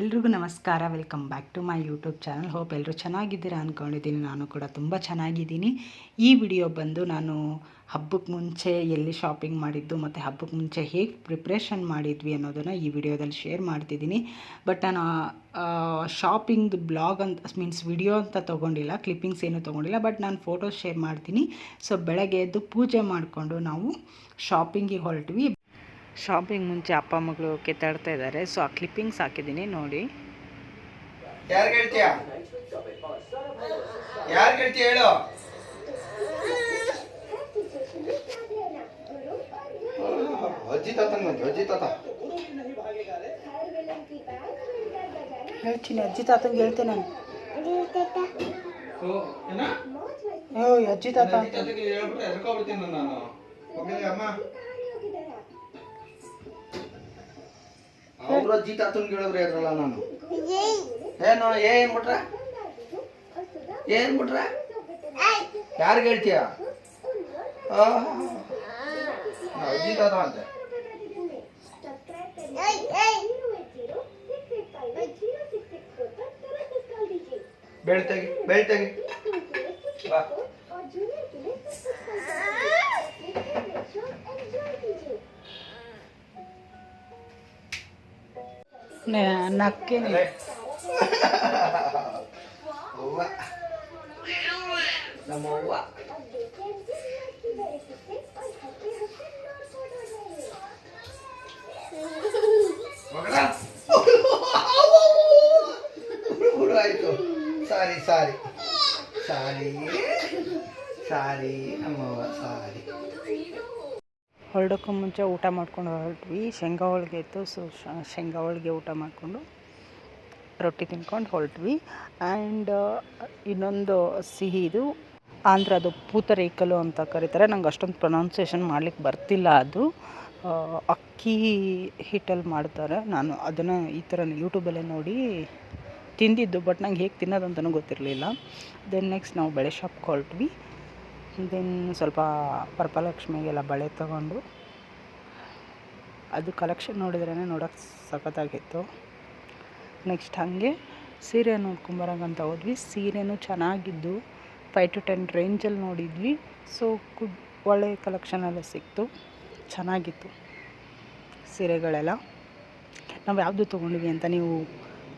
ಎಲ್ರಿಗೂ ನಮಸ್ಕಾರ. Welcome back to my YouTube channel hope ಎಲ್ಲರೂ ಚೆನ್ನಾಗಿದ್ದೀರಾ ಅಂದ್ಕೊಂಡಿದ್ದೀನಿ ನಾನು ಕೂಡ ತುಂಬ ಚೆನ್ನಾಗಿದ್ದೀನಿ. ಈ ವಿಡಿಯೋ ಬಂದು ನಾನು ಹಬ್ಬಕ್ಕೆ ಮುಂಚೆ ಎಲ್ಲಿ ಶಾಪಿಂಗ್ ಮಾಡಿದ್ದು ಮತ್ತು ಹಬ್ಬಕ್ಕೆ ಮುಂಚೆ ಹೇಗೆ ಪ್ರಿಪ್ರೇಷನ್ ಮಾಡಿದ್ವಿ ಅನ್ನೋದನ್ನು ಈ ವಿಡಿಯೋದಲ್ಲಿ ಶೇರ್ ಮಾಡ್ತಿದ್ದೀನಿ. ಬಟ್ ನಾನು ಶಾಪಿಂಗ್ದು ಬ್ಲಾಗ್ ಅಂತ ಮೀನ್ಸ್ ವಿಡಿಯೋ ಅಂತ ತೊಗೊಂಡಿಲ್ಲ ಕ್ಲಿಪ್ಪಿಂಗ್ಸ್ ಏನೂ ತೊಗೊಂಡಿಲ್ಲ ಬಟ್ ನಾನು ಫೋಟೋಸ್ ಶೇರ್ ಮಾಡ್ತೀನಿ. ಸೊ ಬೆಳಗ್ಗೆ ಎದ್ದು ಪೂಜೆ ಮಾಡಿಕೊಂಡು ನಾವು ಶಾಪಿಂಗಿಗೆ ಹೊರಟ್ವಿ. ಶಾಪಿಂಗ್ ಮುಂಚೆ ಅಪ್ಪ ಮಗಳು ಕೆತ್ತಾಡ್ತಾ ಇದ್ದಾರೆ. ಸೊ ಆ ಕ್ಲಿಪ್ಪಿಂಗ್ಸ್ ಹಾಕಿದ್ದೀನಿ ನೋಡಿ. ಯಾರು ಹೇಳ್ತೀಯ ಯಾರು ಹೇಳ್ತೀಯ ಹೇಳು. ಅಜ್ಜಿ ತಾತನ ಬಂತು ಅಜ್ಜಿ ತಾತ. ಹೇಳ್ತೀನಿ ಅಜ್ಜಿ ತಾತಂಗೆ ಹೇಳ್ತೇನೆ ಅಜ್ಜಿ ತಾತ. ಹೇಳ್ಬಿಟ್ಟು ಎದ್ಕೋಬಿಡ್ತೀನಿ ನಾನು. ಅಮ್ಮ. ಅವ್ರ ಅಜ್ಜಿ ತಾತನ್ ಹೇಳಿದ್ರೆ ಅದ್ರಲ್ಲ ನಾನು ಏನು ಏನ್ ಬಿಟ್ರ ಏನ್ ಬಿಟ್ರ ಯಾರಿಗೆ ಹೇಳ್ತೀಯ ಅಜ್ಜಿ ತಾತ ಅಂತೆ ಬೆಳ್ತೆಗಿ ಬೆಳ್ತೆಗಿ ಬಾ ನಕ್ಕೇನೆ ಅಲ್ಲೇ. ಅವ್ವ ನಮ್ಮ ಅವ್ವ ಮಗಳ ಹುಡು ಆಯ್ತು ಸಾರಿ ಸಾರಿ ಸಾರಿ ಸಾರಿ ನಮ್ಮವ್ವ ಸಾರಿ ಹೊರಡೋಕ್ಕೂ ಮುಂಚೆ ಊಟ ಮಾಡ್ಕೊಂಡು ಹೊರಟ್ವಿ. ಶೇಂಗಾ ಹೋಳಿಗೆ ಇತ್ತು, ಸೊ ಶೇಂಗಾ ಹೋಳಿಗೆ ಊಟ ಮಾಡಿಕೊಂಡು ರೊಟ್ಟಿ ತಿನ್ಕೊಂಡು ಹೊರಟ್ವಿ. ಆ್ಯಂಡ್ ಇನ್ನೊಂದು ಸಿಹಿ ಇದು, ಆಂಧ್ರದು ಪೂತರೇಕಲು ಅಂತ ಕರೀತಾರೆ. ನಂಗೆ ಅಷ್ಟೊಂದು ಪ್ರೊನೌನ್ಸಿಯೇಷನ್ ಮಾಡ್ಲಿಕ್ಕೆ ಬರ್ತಿಲ್ಲ ಅದು. ಅಕ್ಕಿ ಹಿಟ್ಟಲ್ಲಿ ಮಾಡ್ತಾರೆ. ನಾನು ಅದನ್ನು ಈ ಥರ ಯೂಟ್ಯೂಬಲ್ಲೇ ನೋಡಿ ತಿಂದಿದ್ದು, ಬಟ್ ನಂಗೆ ಹೇಗೆ ತಿನ್ನೋದು ಅಂತಲೂ ಗೊತ್ತಿರಲಿಲ್ಲ. ದೆನ್ ನೆಕ್ಸ್ಟ್ ನಾವು ಬೆಳೆ ಶಾಪ್ಗೆ ಹೊರಟ್ವಿ. ದೆನ್ ಸ್ವಲ್ಪ ಪರ್ಪಲಕ್ಷ್ಮಿಗೆಲ್ಲ ಬಳೆ ತಗೊಂಡು ಅದು ಕಲೆಕ್ಷನ್ ನೋಡಿದ್ರೇ ನೋಡೋಕ್ಕೆ ಸಖತ್ತಾಗಿತ್ತು. ನೆಕ್ಸ್ಟ್ ಹಾಗೆ ಸೀರೆ ನೋಡ್ಕೊಂಬರಂಗಂತ ಹೋದ್ವಿ. ಸೀರೆನೂ ಚೆನ್ನಾಗಿದ್ದು ಫೈವ್ ಟು ಟೆನ್ ರೇಂಜಲ್ಲಿ ನೋಡಿದ್ವಿ. ಸೊ ಗುಡ್ ಒಳ್ಳೆ ಕಲೆಕ್ಷನ್ ಎಲ್ಲ ಸಿಕ್ತು. ಚೆನ್ನಾಗಿತ್ತು ಸೀರೆಗಳೆಲ್ಲ. ನಾವು ಯಾವುದು ತೊಗೊಂಡ್ವಿ ಅಂತ ನೀವು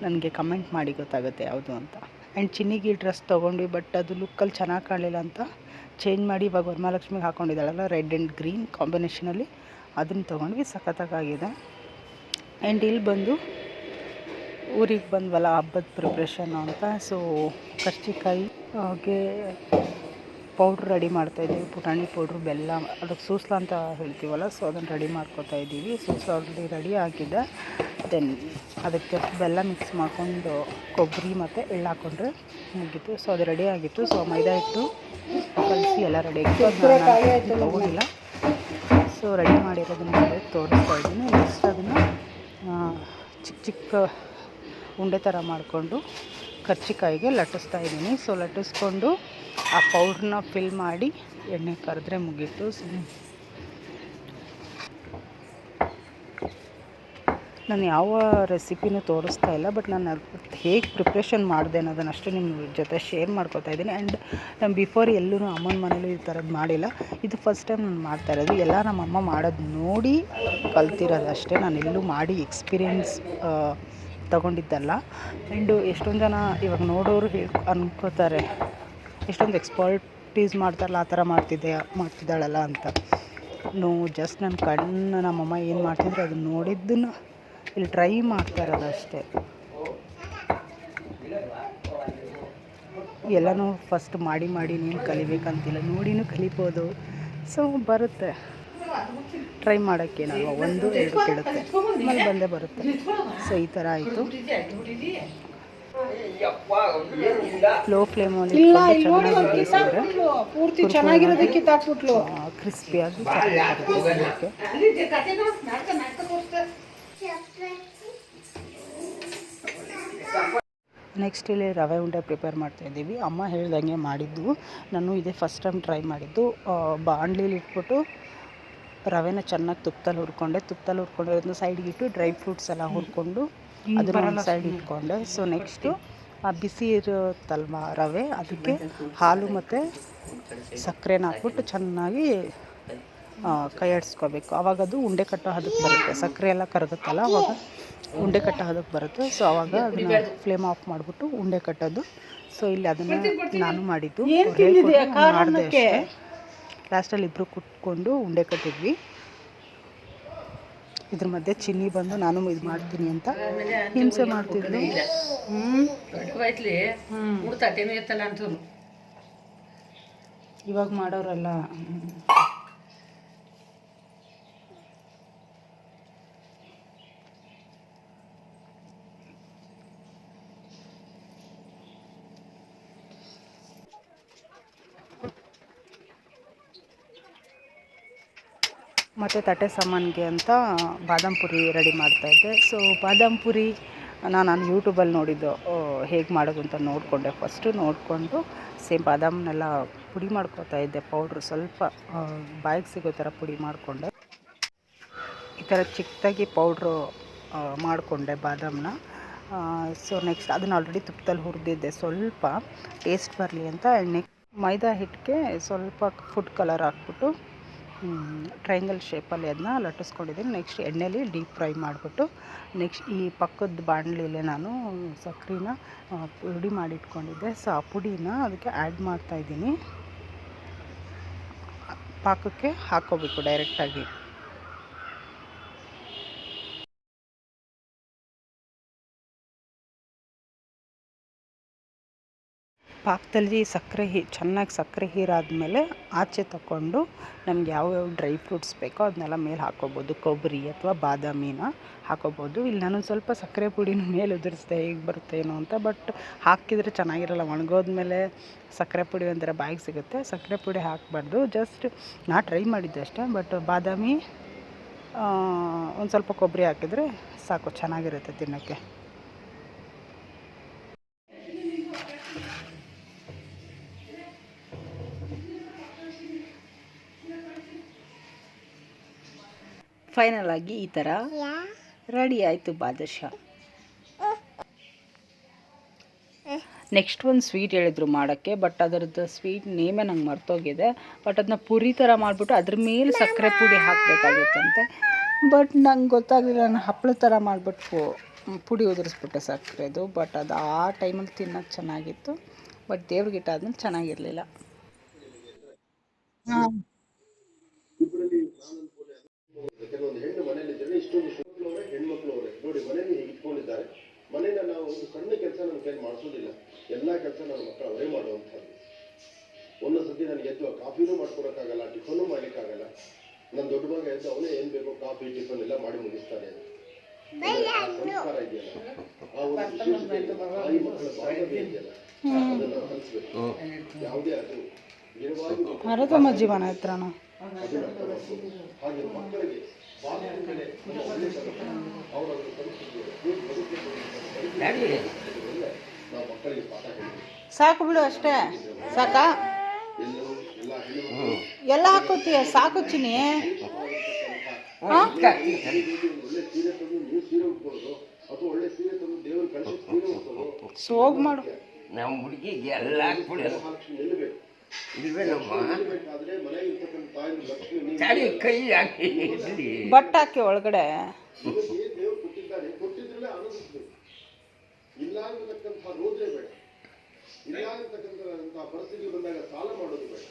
ನನಗೆ ಕಮೆಂಟ್ ಮಾಡಿ ಗೊತ್ತಾಗುತ್ತೆ ಯಾವುದು ಅಂತ. ಆ್ಯಂಡ್ ಚಿನ್ನಿಗೆ ಡ್ರೆಸ್ ತೊಗೊಂಡ್ವಿ ಬಟ್ ಅದು ಲುಕ್ಕಲ್ಲಿ ಚೆನ್ನಾಗಿ ಕಾಣಲಿಲ್ಲ ಅಂತ ಚೇಂಜ್ ಮಾಡಿ ಇವಾಗ ವರಮಹಾಲಕ್ಷ್ಮಿಗೆ ಹಾಕ್ಕೊಂಡಿದ್ದಾಳಲ್ಲ ರೆಡ್ ಆ್ಯಂಡ್ ಗ್ರೀನ್ ಕಾಂಬಿನೇಷನಲ್ಲಿ ಅದನ್ನು ತೊಗೊಂಡ್ವಿ, ಸಖತ್ತಾಗಿದೆ. ಆ್ಯಂಡ್ ಇಲ್ಲಿ ಬಂದು ಊರಿಗೆ ಬಂದ್ವಲ್ಲ, ಹಬ್ಬದ ಪ್ರಿಪ್ರೇಷನ್ ಅಂತ. ಸೊ ಕರ್ಚಿಕಾಯಿ, ಹಾಗೆ ಪೌಡ್ರ್ ರೆಡಿ ಮಾಡ್ತಾಯಿದ್ದೀವಿ ಪುಟಾಣಿ ಪೌಡ್ರು ಬೆಲ್ಲ, ಅದಕ್ಕೆ ಸೂಸ್ಲ ಅಂತ ಹೇಳ್ತೀವಲ್ಲ ಸೊ ಅದನ್ನು ರೆಡಿ ಮಾಡ್ಕೋತಾ ಇದ್ದೀವಿ. ಸೂಸ್ಲ ಆಲ್ರೆಡಿ ರೆಡಿ ಆಗಿದೆ. ದೆನ್ ಅದಕ್ಕೆ ಬೆಲ್ಲ ಮಿಕ್ಸ್ ಮಾಡ್ಕೊಂಡು ಕೊಬ್ಬರಿ ಮತ್ತು ಎಳ್ಳು ಹಾಕ್ಕೊಂಡ್ರೆ ಮುಗೀತು. ಸೊ ಅದು ರೆಡಿ ಆಗಿತ್ತು. ಸೊ ಮೈದಾ ಹಿಟ್ಟು ಕಲಸಿ ಎಲ್ಲ ರೆಡಿ ತೊಗೊಂಡಿಲ್ಲ. ಸೊ ರೆಡಿ ಮಾಡಿರೋದನ್ನ ತೋರಿಸ್ತಾ ಇದ್ದೀನಿ. ನೆಕ್ಸ್ಟ್ ಅದನ್ನು ಚಿಕ್ಕ ಚಿಕ್ಕ ಉಂಡೆ ಥರ ಮಾಡಿಕೊಂಡು ಕರ್ಚಿಕಾಯಿಗೆ ಲಟ್ಟಿಸ್ತಾ ಇದ್ದೀನಿ. ಸೊ ಲಟ್ಟಿಸ್ಕೊಂಡು ಆ ಪೌಡ್ರನ್ನ ಫಿಲ್ ಮಾಡಿ ಎಣ್ಣೆ ಕರೆದ್ರೆ ಮುಗೀತು. ನಾನು ಯಾವ ರೆಸಿಪಿನೂ ತೋರಿಸ್ತಾ ಇಲ್ಲ ಬಟ್ ನಾನು ಹೇಗೆ ಪ್ರಿಪ್ರೇಷನ್ ಮಾಡಿದೆ ಅನ್ನೋದನ್ನು ಅಷ್ಟು ನಿಮ್ಮ ಜೊತೆ ಶೇರ್ ಮಾಡ್ಕೊತಾ ಇದ್ದೀನಿ. ಆ್ಯಂಡ್ ನಾನು ಬಿಫೋರ್ ಎಲ್ಲೂ ಅಮ್ಮನ ಮನೇಲಿ ಈ ಥರದ್ದು ಮಾಡಿಲ್ಲ. ಇದು ಫಸ್ಟ್ ಟೈಮ್ ನಾನು ಮಾಡ್ತಾ ಇರೋದು. ಎಲ್ಲ ನಮ್ಮಮ್ಮ ಮಾಡೋದು ನೋಡಿ ಕಲ್ತಿರೋದು ಅಷ್ಟೇ. ನಾನು ಎಲ್ಲೂ ಮಾಡಿ ಎಕ್ಸ್ಪೀರಿಯನ್ಸ್ ತಗೊಂಡಿದ್ದಲ್ಲ. ಆ್ಯಂಡು ಎಷ್ಟೊಂದು ಜನ ಇವಾಗ ನೋಡೋರು ಹೇಳ್ ಅನ್ಕೋತಾರೆ, ಎಷ್ಟೊಂದು ಎಕ್ಸ್ಪರ್ಟೀಸ್ ಮಾಡ್ತಾರಲ್ಲ, ಆ ಥರ ಮಾಡ್ತಿದ್ದೆ, ಮಾಡ್ತಿದ್ದಾಳಲ್ಲ ಅಂತ. ನೋ ಜಸ್ಟ್ ನನ್ನ ಕಣ್ಣು ನಮ್ಮಮ್ಮ ಏನು ಮಾಡ್ತಿದ್ರು ಅದನ್ನ ನೋಡಿದ್ದನ್ನು ಇಲ್ಲಿ ಟ್ರೈ ಮಾಡ್ತಾ ಇರೋದು ಅಷ್ಟೇ ಎಲ್ಲನೂ ಫಸ್ಟ್ ಮಾಡಿ ಮಾಡಿ ನೀನು ಕಲಿಬೇಕಂತಿಲ್ಲ ನೋಡಿನೂ ಕಲಿಬೋದು. ಸೊ ಬರುತ್ತೆ. ಟ್ರೈ ಮಾಡೋಕ್ಕೇನಲ್ವ ಒಂದು ಎರಡು ಕೆಡುತ್ತೆ ಆಮೇಲೆ ಬಂದೇ ಬರುತ್ತೆ. ಸೊ ಈ ಥರ ಆಯಿತು. ಲೋ ಫ್ಲೇಮಲ್ಲಿ ಚೆನ್ನಾಗಿ ಬೇಯಿಸಿದ್ರೆ ಪೂರ್ತಿ ಚೆನ್ನಾಗಿರೋದಕ್ಕೆ ಕ್ರಿಸ್ಪಿಯಾಗಿ ಚೆನ್ನಾಗಿ ಬರುತ್ತೆ. ನೆಕ್ಸ್ಟ್ ಇಲ್ಲಿ ರವೆ ಉಂಡೆ ಪ್ರಿಪೇರ್ ಮಾಡ್ತಾಯಿದ್ದೀವಿ ಅಮ್ಮ ಹೇಳ್ದಂಗೆ ಮಾಡಿದ್ದು. ನಾನು ಇದೇ ಫಸ್ಟ್ ಟೈಮ್ ಟ್ರೈ ಮಾಡಿದ್ದು. ಬಾಣಲಿಲಿ ಇಟ್ಬಿಟ್ಟು ರವೆನ ಚೆನ್ನಾಗಿ ತುಪ್ಪದಲ್ಲಿ ಹುರ್ಕೊಂಡೆ. ತುಪ್ಪದಲ್ಲಿ ಹುರ್ಕೊಂಡೆ ಸೈಡ್ಗೆ ಇಟ್ಟು ಡ್ರೈ ಫ್ರೂಟ್ಸ್ ಎಲ್ಲ ಹುರ್ಕೊಂಡು ಅದನ್ನ ಒಂದು ಸೈಡ್ ಇಟ್ಕೊಂಡೆ. ಸೊ ನೆಕ್ಸ್ಟು ಆ ಬಿಸಿ ಇರುತ್ತಲ್ವ ರವೆ ಅದಕ್ಕೆ ಹಾಲು ಮತ್ತು ಸಕ್ಕರೆನ ಹಾಕ್ಬಿಟ್ಟು ಚೆನ್ನಾಗಿ ಕೈ ಆಡಿಸ್ಕೋಬೇಕು. ಆವಾಗ ಅದು ಉಂಡೆ ಕಟ್ಟೋ ಹದಕ್ಕೆ ಬರುತ್ತೆ. ಸಕ್ಕರೆ ಎಲ್ಲ ಕರಗುತ್ತಲ್ಲ ಅವಾಗ ಉಂಡೆ ಕಟ್ಟೋ ಹದಕ್ಕೆ ಬರುತ್ತೆ. ಸೊ ಅವಾಗ ಅದನ್ನ ಫ್ಲೇಮ್ ಆಫ್ ಮಾಡಿಬಿಟ್ಟು ಉಂಡೆ ಕಟ್ಟೋದು. ಸೊ ಇಲ್ಲಿ ಅದನ್ನು ನಾನು ಮಾಡಿದ್ದು. ಮಾಡಿದೆ ಲಾಸ್ಟಲ್ಲಿ ಇಬ್ಬರು ಕುಟ್ಕೊಂಡು ಉಂಡೆ ಕಟ್ಟಿದ್ವಿ. ಇದ್ರ ಮಧ್ಯೆ ಚಿನ್ನಿ ಬಂದು ನಾನು ಇದು ಮಾಡ್ತೀನಿ ಅಂತ ಹಿಂಸೆ ಅಂತವ್ರು ಇವಾಗ ಮಾಡೋರಲ್ಲ. ಮತ್ತು ತಟ್ಟೆ ಸಾಮಾನಿಗೆ ಅಂತ ಬಾದಾಮ್ ಪುರಿ ರೆಡಿ ಮಾಡ್ತಾಯಿದ್ದೆ ಸೊ ಬಾದಾಮ್ ಪುರಿ ನಾನು ಯೂಟ್ಯೂಬಲ್ಲಿ ನೋಡಿದ್ದು ಹೇಗೆ ಮಾಡೋದು ಅಂತ ನೋಡಿಕೊಂಡೆ. ಫಸ್ಟು ನೋಡಿಕೊಂಡು ಸೇಮ್ ಬಾದಾಮನ್ನೆಲ್ಲ ಪುಡಿ ಮಾಡ್ಕೊತಾ ಇದ್ದೆ ಪೌಡ್ರು ಸ್ವಲ್ಪ ಬಾಯಿಗೆ ಸಿಗೋ ಥರ ಪುಡಿ ಮಾಡಿಕೊಂಡೆ. ಈ ಥರ ಚಿಕ್ಕದಾಗಿ ಪೌಡ್ರು ಮಾಡಿಕೊಂಡೆ ಬಾದಾಮನ್ನ ಸೊ ನೆಕ್ಸ್ಟ್ ಅದನ್ನ ಆಲ್ರೆಡಿ ತುಪ್ಪದಲ್ಲಿ ಹುರಿದಿದ್ದೆ. ಸ್ವಲ್ಪ ಟೇಸ್ಟ್ ಬರಲಿ ಅಂತ ನೆಕ್ಸ್ಟ್ ಮೈದಾ ಹಿಟ್ಟಿಗೆ ಸ್ವಲ್ಪ ಫುಡ್ ಕಲರ್ ಹಾಕ್ಬಿಟ್ಟು ಟ್ರಯಾಂಗಲ್ ಶೇಪಲ್ಲಿ ಅದನ್ನ ಲಟ್ಟಿಸ್ಕೊಂಡಿದ್ದೀನಿ. ನೆಕ್ಸ್ಟ್ ಎಣ್ಣೆಲಿ ಡೀಪ್ ಫ್ರೈ ಮಾಡಿಬಿಟ್ಟು ನೆಕ್ಸ್ಟ್ ಈ ಪಕ್ಕದ ಬಾಣಲಿಲೆ ನಾನು ಸಕ್ಕರೆನ ಪುಡಿ ಮಾಡಿಟ್ಕೊಂಡಿದ್ದೆ. ಸೊ, ಆ ಪುಡಿನ ಅದಕ್ಕೆ ಆ್ಯಡ್ ಮಾಡ್ತಾಯಿದ್ದೀನಿ ಪಾಕಕ್ಕೆ ಹಾಕ್ಕೋಬೇಕು ಡೈರೆಕ್ಟಾಗಿ. ಪಾಕದಲ್ಲಿ ಸಕ್ಕರೆ ಹಿ, ಚೆನ್ನಾಗಿ ಸಕ್ಕರೆ ಹೀರಾದಮೇಲೆ ಆಚೆ ತಗೊಂಡು ನಮ್ಗೆ ಯಾವ್ಯಾವ ಡ್ರೈ ಫ್ರೂಟ್ಸ್ ಬೇಕೋ ಅದನ್ನೆಲ್ಲ ಮೇಲೆ ಹಾಕ್ಕೋಬೋದು. ಕೊಬ್ಬರಿ ಅಥವಾ ಬಾದಾಮಿನ ಹಾಕೋಬೋದು ಇಲ್ಲಿ ನಾನು ಸ್ವಲ್ಪ ಸಕ್ಕರೆ ಪುಡಿನ ಮೇಲೆ ಉದುರಿಸ್ದೆ, ಹೇಗೆ ಬರುತ್ತೆ ಏನೋ ಅಂತ. ಬಟ್ ಹಾಕಿದರೆ ಚೆನ್ನಾಗಿರಲ್ಲ. ಒಣಗೋದ್ಮೇಲೆ ಸಕ್ಕರೆ ಪುಡಿ ಒಂಥರ ಬಾಯಿಗೆ ಸಿಗುತ್ತೆ. ಸಕ್ಕರೆ ಪುಡಿ ಹಾಕಬಾರ್ದು. ಜಸ್ಟ್ ನಾ ಟ್ರೈ ಮಾಡಿದ್ದೆ ಅಷ್ಟೇ. ಬಟ್ ಬಾದಾಮಿ ಒಂದು ಸ್ವಲ್ಪ ಕೊಬ್ಬರಿ ಹಾಕಿದರೆ ಸಾಕು, ಚೆನ್ನಾಗಿರುತ್ತೆ ತಿನ್ನೋಕ್ಕೆ. ಫೈನಲ್ ಆಗಿ ಈ ಥರ ರೆಡಿ ಆಯಿತು ಬಾದಶಾ ನೆಕ್ಸ್ಟ್ ಒಂದು ಸ್ವೀಟ್ ಹೇಳಿದ್ರು ಮಾಡೋಕ್ಕೆ ಬಟ್ ಅದರದ್ದು ಸ್ವೀಟ್ ನೇಮೇ ನಂಗೆ ಮರ್ತೋಗಿದೆ. ಬಟ್ ಅದನ್ನ ಪುರಿ ಥರ ಮಾಡಿಬಿಟ್ಟು ಅದ್ರ ಮೇಲೆ ಸಕ್ಕರೆ ಪುಡಿ ಹಾಕಬೇಕಾಗಿತ್ತಂತೆ. ಬಟ್ ನಂಗೆ ಗೊತ್ತಾಗಲಿಲ್ಲ ನಾನು ಹಪ್ಪಳ ಥರ ಮಾಡಿಬಿಟ್ಟು ಪುಡಿ ಉದುರಿಸ್ಬಿಟ್ಟೆ ಸಕ್ಕರೆದು. ಬಟ್ ಅದು ಆ ಟೈಮಲ್ಲಿ ತಿನ್ನೋದು ಚೆನ್ನಾಗಿತ್ತು. ಬಟ್ ದೇವ್ರಿಗೆ ಇಟ್ಟಾದ್ಮೇಲೆ ಚೆನ್ನಾಗಿರಲಿಲ್ಲ. ಕೆಲವೊಂದು ಹೆಣ್ಣು ಮನೆಯಲ್ಲಿದ್ದರೆ ಇಷ್ಟೊಂದು ಹೆಣ್ಮಕ್ಳು ಅವರೇ ಹೆಣ್ಮಕ್ಳು ಅವರೇ ನೋಡಿ ಮನೆಯಲ್ಲಿ ಹೀಗೆ ಇಟ್ಕೊಂಡಿದ್ದಾರೆ. ಮನೆಯಿಂದ ನಾವು ಒಂದು ಸಣ್ಣ ಕೆಲಸ ನನ್ನ ಕೈಲಿ ಮಾಡಿಸೋದಿಲ್ಲ. ಎಲ್ಲ ಕೆಲಸ ನನ್ನ ಮಕ್ಕಳು ಅವರೇ ಮಾಡುವಂಥದ್ದು. ಒಂದೊಂದು ಸತಿ ನನಗೆ ಎದ್ದು ಕಾಫಿನೂ ಮಾಡ್ಕೊಡೋಕ್ಕಾಗಲ್ಲ ಟಿಫನ್ನು ಮಾಡಲಿಕ್ಕಾಗಲ್ಲ. ನನ್ನ ದೊಡ್ಡ ಮಗ ಎದ್ದು ಅವನೇ ಏನು ಬೇಕೋ ಕಾಫಿ ಟಿಫನ್ ಎಲ್ಲ ಮಾಡಿ ಮುಗಿಸ್ತಾನೆ. ಸಂಸ್ಕಾರ ಇದೆಯಲ್ಲ. ಆ ಒಂದು ವಿಶೇಷತೆಯಿಂದ ತಾಯಿ ಮಕ್ಕಳ ಬಾಂಧವ್ಯ ಇದೆಯಲ್ಲ. ಅದನ್ನ ಕಲಿಸ್ಬೇಕು. ಯಾವುದೇ ಅದು ಜೀವನ ಹತ್ರನೂ ಅದನ್ನ. ಹಾಗೆ ಮಕ್ಕಳಿಗೆ ಸಾಕು ಬಿಡು ಅಷ್ಟೇ. ಸಾಕಾ? ಎಲ್ಲ ಹಾಕೋತೀಯ ಸಾಕು ಚಿನಿ ಒಳ್ಳೆ ಸೀರೆ ತಂದು ನೀವು ಸೀರೆ ಒಳ್ಳೆ ಸೀರೆ ತಂದು ದೇವರು ಕಳಿಸಿ ಸೀರೆ ಉಟ್ಕೊಳ್ಳೋದು ಸೋಗ್ ಮಾಡು. ನಮ್ಮ ಹುಡುಗಿಗೆ ಎಲ್ಲ ಹಾಕ್ಬಿಡೋದು ಬಟ್ ಹಾಕಿ ಒಳಗಡೆ ಇಲ್ಲ ಅನ್ನತಕ್ಕಂಥ ರೋದ್ರೆ ಬೇಡ ಇಲ್ಲ ಅನ್ನತಕ್ಕಂಥ ಪರಿಸ್ಥಿತಿ ಬಂದಾಗ ಸಾಲ ಮಾಡೋದು ಬೇಡ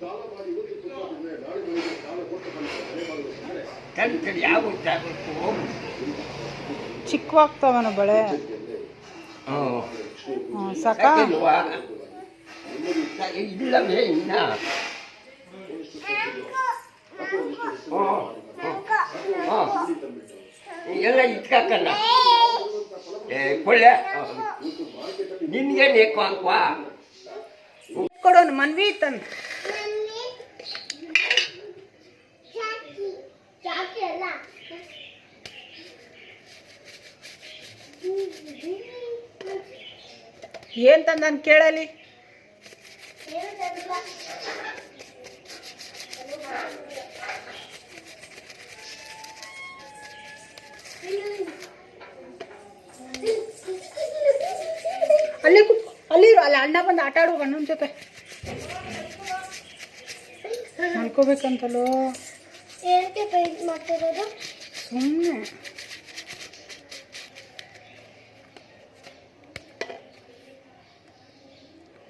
ಸಾಲ ಮಾಡಿ ಇವತ್ತು ತುಂಬಿದ್ರೆ ನಾಳೆ ಬೆಳಿಗ್ಗೆ ಸಾಲ ಕೊಟ್ಟು ಬಂದರೆ ಚಿಕ್ಕವಾಗ್ತಾವನ ಬಳೆ ಸಾಕಾ? ಇಲ್ಲವೇ ಇನ್ನ ಎಲ್ಲ ಇಟ್ಕಲ್ಲ ಏ ಕೊಳ್ಳೆ ನಿನ್ಗೆ ಬೇಕು ಹಾಕ್ವಾ ಕೊಡೋನು ಮನ್ವಿ ತಂದು ಏನ್ ತಂದನ್ ಕೇಳಲಿ? ಅಲ್ಲಿ ಕು ಅಲ್ಲಿ ಅಣ್ಣ ಬಂದು ಆಟ ಆಡುವ ಅಣ್ಣನ ಜೊತೆ. ಮಲ್ಕೋಬೇಕಂತಲೋ. ಪೇಂಟ್ ಮಾಡ್ತಿರೋದು? ಸುಮ್ಮನೆ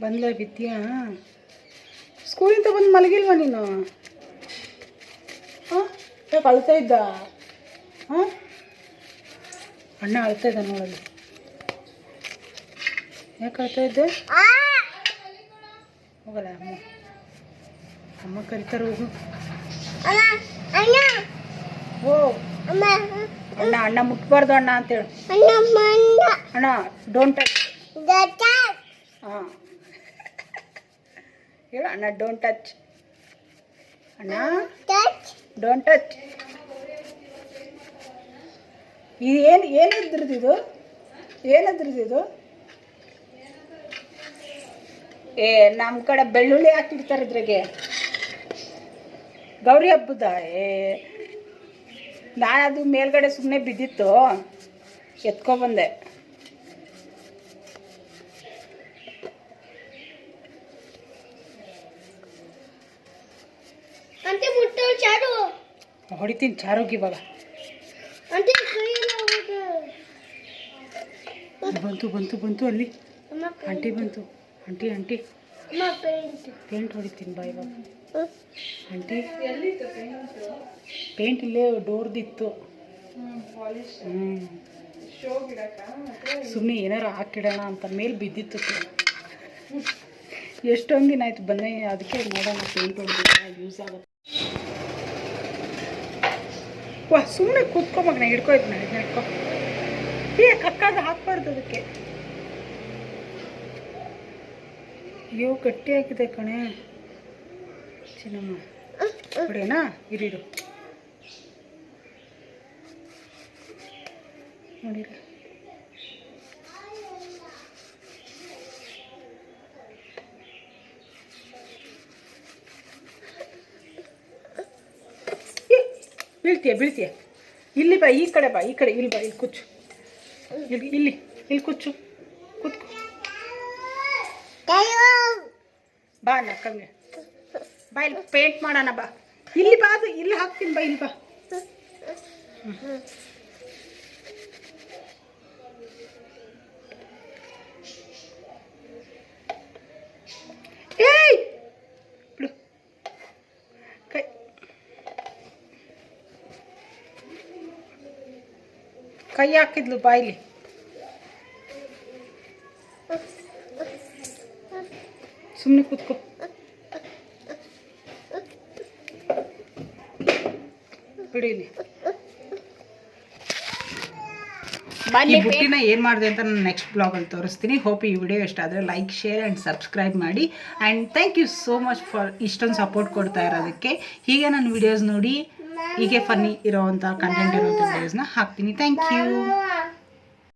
ಬಂದಲೇ ಬಿದ್ದೀಯಾ ಸ್ಕೂಲಿಂದ ಬಂದು ಮಲಗಿಲ್ವಾ ನೀನು? ಹಾಂ? ಯಾಕೆ ಅಳ್ತಾ ಇದ್ದ? ಹಾಂ? ಅಣ್ಣ ಅಳ್ತಾ ಇದ್ದ ನೋಡಲ್ಲಿ. ಯಾಕೆ ಅಳ್ತಾ ಇದ್ದೆ? ಹೋಗಲ್ಲ ಅಮ್ಮ. ಅಮ್ಮ ಕರಿತಾರೆ ಹೋಗು. ಅಣ್ಣ ಅಣ್ಣ ಓ ಅಣ್ಣ ಅಣ್ಣ ಮುಟ್ಬಾರ್ದು ಅಣ್ಣ ಅಂತೇಳು ಅಣ್ಣ ಡೋಂಟ್ ಟಚ್ ಹಾಂ. ಹೇಳು ಅಣ್ಣ ಡೋಂಟ್ ಟಚ್ ಅಣ್ಣ ಟಚ್ ಡೋಂಟ್ ಟಚ್ ಇದು ಏನು ಏನಿದ್ರದ್ದು ಇದು? ಏನಿದ್ರದ್ದು ಇದು? ಏ ನಮ್ಮ ಕಡೆ ಬೆಳ್ಳುಳ್ಳಿ ಹಾಕಿಡ್ತಾರೆ ಇದ್ರಾಗೆ. ಗೌರಿ ಹಬ್ಬದ ಏ. ನಾನು ಅದು ಮೇಲ್ಗಡೆ ಸುಮ್ಮನೆ ಬಿದ್ದಿತ್ತು. ಎತ್ಕೊಬಂದೆ ಅಂತೆ ಮುಟ್ಟೋ ಚಾರು ಹೊಡಿತೀನಿ ಚಾರೋಗಿ ಇವಾಗ ಅಂತೆ ಬಂತು ಬಂತು ಬಂತು ಅಲ್ಲಿ. ಅಂಟಿ ಆಂಟಿ ಬಂತು. Aunty aunty. ಅಮ್ಮ ಪೇಂಟ್ ಹೊಡಿತೀನಿ ಬಾ ಇವಾಗ. ಆಂಟಿ ಪೇಂಟ್ ಇಲ್ಲೇ ಡೋರ್ದಿತ್ತು. ಹ್ಞೂ ಸುಮ್ಮನೆ ಏನಾರು ಹಾಕಿಡೋಣ ಅಂತ ಮೇಲೆ ಬಿದ್ದಿತ್ತು ಎಷ್ಟೊಂದು ದಿನ ಆಯ್ತು ಬಂದೆ ಅದಕ್ಕೆ ನೋಡೋಣ ಪೇಂಟ್ ಹೊಡೆದಿಲ್ಲ ಯೂಸ್ ಆಗುತ್ತೆ? ವಾ ಸುಮ್ಮನೆ ಕೂತ್ಕೊ ಹಿಡ್ಕೊಯ್ತು ನಾನು ಇದನ್ನ ಹಿಡ್ಕೊ. ಏ ಕಕ್ಕಾದ ಹಾಕ್ಬಾರ್ದು ಅದಕ್ಕೆ. ಅಯ್ಯೋ ಗಟ್ಟಿ ಹಾಕಿದೆ ಕಣೆ. ಚಿನ್ನಮ್ಮ ಬಿಡೇನಾ ಇರಿರು ನೋಡಿರಿ ಏ, ಬೀಳ್ತೀಯ ಬೀಳ್ತೀಯ? ಇಲ್ಲಿ ಬಾ, ಈ ಕಡೆ ಬಾ, ಈ ಕಡೆ, ಇಲ್ಲಿ ಬಾ, ಇಲ್ಲಿ ಕುಚ್ಚು ಇಲ್ಲಿ ಇಲ್ಲಿ ಇಲ್ಲಿ ಕುಚ್ಚು ಕುತ್ಕು. ಬಾ ನಕ್ಕಂಗೆ ಬಾ, ಇಲ್ಲಿ ಪೇಂಟ್ ಮಾಡೋಣ ಬಾ. ಇಲ್ಲಿ ಬಾ ಅದು, ಇಲ್ಲಿ ಹಾಕ್ತೀನಿ ಬಾ, ಇಲ್ಲಿ ಬಾ. ಹಾಕಿದ್ಲು ಬಾಯ್ಲಿ. ಸುಮ್ಮನೆ ಕೂತ್ಕೋ. ಬಿಡಿಲಿ ಈ ಬುಟ್ಟಿನ ಏನು ಮಾಡಿದೆ ಅಂತ ನಾನು ನೆಕ್ಸ್ಟ್ ಬ್ಲಾಗಲ್ಲಿ ತೋರಿಸ್ತೀನಿ. ಹೋಪ್ ಈ ವಿಡಿಯೋ ಇಷ್ಟ ಆದರೆ ಲೈಕ್ ಶೇರ್ ಆ್ಯಂಡ್ ಸಬ್ಸ್ಕ್ರೈಬ್ ಮಾಡಿ. And thank you so much for ಇಷ್ಟೊಂದು ಸಪೋರ್ಟ್ ಕೊಡ್ತಾ ಇರೋದಕ್ಕೆ. ಹೀಗೆ ನನ್ನ ವಿಡಿಯೋಸ್ ನೋಡಿ ಹೀಗೆ ಫನ್ನಿ ಇರೋವಂಥ ಕಂಟೆಂಟ್ ಇರೋವಂಥ ವೀಡಿಯೋಸ್ನ ಹಾಕ್ತೀನಿ. Thank you